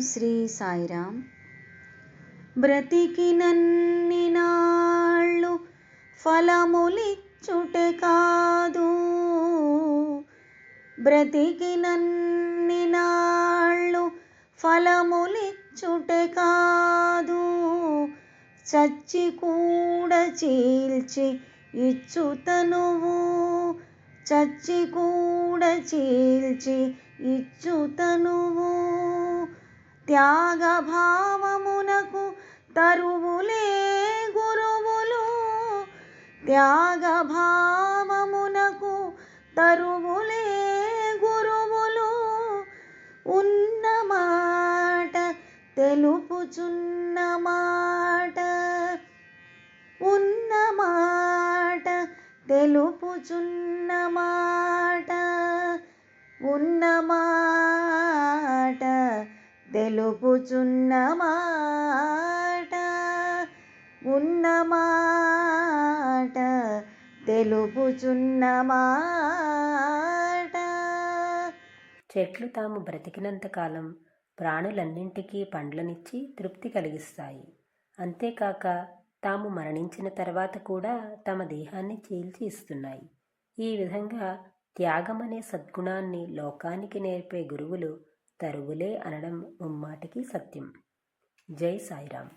శ్రీ సాయిరామ్. బ్రతికినన్ని నాళ్ళు ఫలములిచ్చుటే కాదు. బ్రతికినన్ని నాళ్ళు ఫలములిచ్చుటే కాదు. చచ్చి కూడా చీల్చి ఇచ్చుతనువు చచ్చి కూడా చీల్చి ఇచ్చుతనువు త్యాగభావమునకు తరువులే గురువులు. త్యాగభావమునకు తరువులే గురువులు. ఉన్న మాట తెలుపుచున్న మాట. ఉన్న మాట తెలుపుచున్న మాట. ఉన్న మాట తెలుపుచున్న మాట ఉన్న మాట తెలుపుచున్న మాట. చెట్లు తాము బ్రతికినంతకాలం ప్రాణులన్నింటికీ పండ్లనిచ్చి తృప్తి కలిగిస్తాయి. అంతేకాక తాము మరణించిన తర్వాత కూడా తమ దేహాన్ని చీల్చి ఇస్తున్నాయి. ఈ విధంగా త్యాగం అనే సద్గుణాన్ని లోకానికి నేర్పే గురువులు తరువులే అనడం ముమ్మాటికి సత్యం. జై సాయిరాం